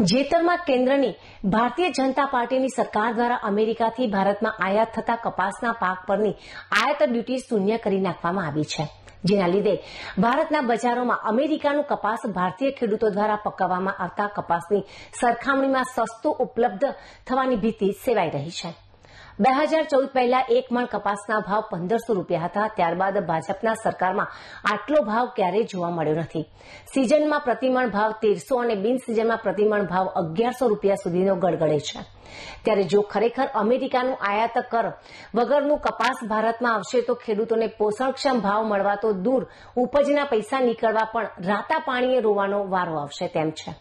જેતરમાં કેન્દ્રની ભારતીય જનતા પાર્ટીની સરકાર દ્વારા અમેરિકાથી ભારતમાં આયાત થતા કપાસના પાક પરની આયાત ડ્યુટી શૂન્ય કરી નાખવામાં આવી છે. જેના લીધે ભારતના બજારોમાં અમેરિકાનું કપાસ ભારતીય ખેડૂતો દ્વારા પકવવામાં આવતા કપાસની સરખામણીમાં સસ્તું ઉપલબ્ધ થવાની ભીતિ સેવાઈ રહી છે. બે હજાર ચૌદ પહેલા એક મણ કપાસના ભાવ પંદરસો રૂપિયા હતા. ત્યારબાદ ભાજપના સરકારમાં આટલો ભાવ ક્યારેય જોવા મળ્યો નથી. સિઝનમાં પ્રતિમણ ભાવ તેરસો અને બિન સિઝનમાં પ્રતિમણ ભાવ અગિયારસો રૂપિયા સુધીનો ગડગડે છે. ત્યારે જો ખરેખર અમેરિકાનું આયાત કર વગરનું કપાસ ભારતમાં આવશે, તો ખેડૂતોને પોષણક્ષમ ભાવ મળવા તો દૂર ઉપજના પૈસા નીકળવા પણ રાતા પાણીએ રોવાનો વારો આવશે તેમ છે.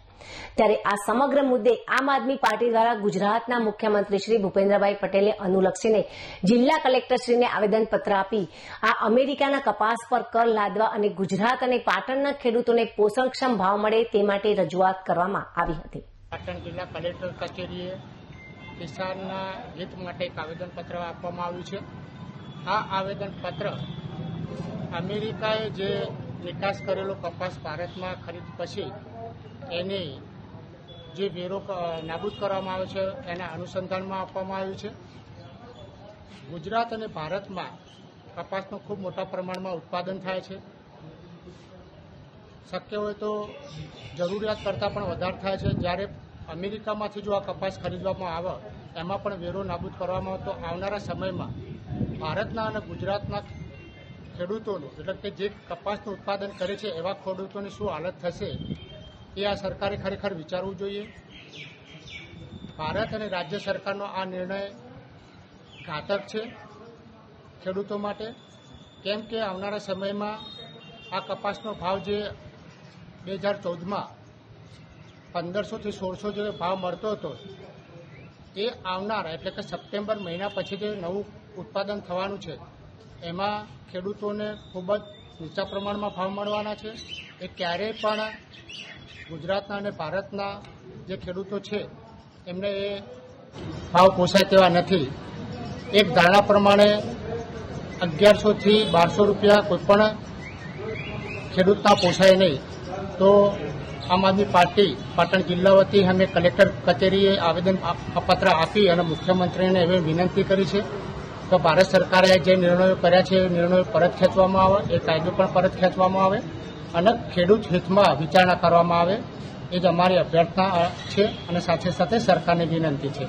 ત્યારે આ સમગ્ર મુદ્દે આમ આદમી પાર્ટી દ્વારા ગુજરાતના મુખ્યમંત્રી શ્રી ભૂપેન્દ્રભાઈ પટેલે અનુલક્ષીને જિલ્લા કલેક્ટરશ્રીને આવેદનપત્ર આપી આ અમેરિકાના કપાસ પર કર લાદવા અને ગુજરાત અને પાટણના ખેડૂતોને પોષણક્ષમ ભાવ મળે તે માટે રજૂઆત કરવામાં આવી હતી. પાટણ જિલ્લા કલેક્ટર કચેરીએ કિસાનના હિત માટે એક આવેદનપત્ર આપવામાં આવ્યું છે. આ આવેદનપત્ર અમેરિકાએ જે નિકાસ કરેલો કપાસ ભારતમાં ખરીદ પછી એની જે વેરો નાબૂદ કરવામાં આવે છે, એના અનુસંધાનમાં આપવામાં આવ્યું છે. ગુજરાત અને ભારતમાં કપાસનું ખૂબ મોટા પ્રમાણમાં ઉત્પાદન થાય છે. શક્ય હોય તો જરૂરિયાત કરતાં પણ વધારે થાય છે. જ્યારે અમેરિકામાંથી જો આ કપાસ ખરીદવામાં આવે, એમાં પણ વેરો નાબૂદ કરવામાં આવે, તો આવનારા સમયમાં ભારતના અને ગુજરાતના ખેડૂતોનું, એટલે કે જે કપાસનું ઉત્પાદન કરે છે, એવા ખેડૂતોની શું હાલત થશે એ આ સરકારે ખરેખર વિચારવું જોઈએ? ભારત અને રાજ્ય સરકારનો આ નિર્ણય ઘાતક છે ખેડૂતો માટે? કેમ કે આવનારા સમયમાં આ કપાસનો ભાવ જે બે હજાર ચૌદમાં પંદરસોથી સોળસો જે ભાવ મળતો હતો, એ આવનાર એટલે કે સપ્ટેમ્બર મહિના પછી જે નવું ઉત્પાદન થવાનું છે, એમાં ખેડૂતોને ખૂબ જ નીચા પ્રમાણમાં ભાવ મળવાના છે. એ ક્યારેય પણ ગુજરાતના અને ભારતના જે ખેડૂતો છે, એમને એ ભાવ પોસાય તેવા નથી. એક ધારણા પ્રમાણે અગિયારસોથી બારસો રૂપિયા કોઈપણ ખેડૂતના પોસાય નહીં. તો આમ આદમી પાર્ટી પાટણ જિલ્લા વતી અમે કલેક્ટર કચેરીએ આવેદન પત્ર આપી અને મુખ્યમંત્રીને એવી વિનંતી કરી છે તો ભારત સરકારે જે નિર્ણયો કર્યા છે, એ નિર્ણયો પરત ખેંચવામાં આવે, એ કાયદો પણ પરત ખેંચવામાં આવે. અને ખેડૂત હિતમાં વિચારણા કરવામાં આવે. એ જ અમારી અભ્યર્થના છે અને સાથે સાથે સરકારની વિનંતી છે.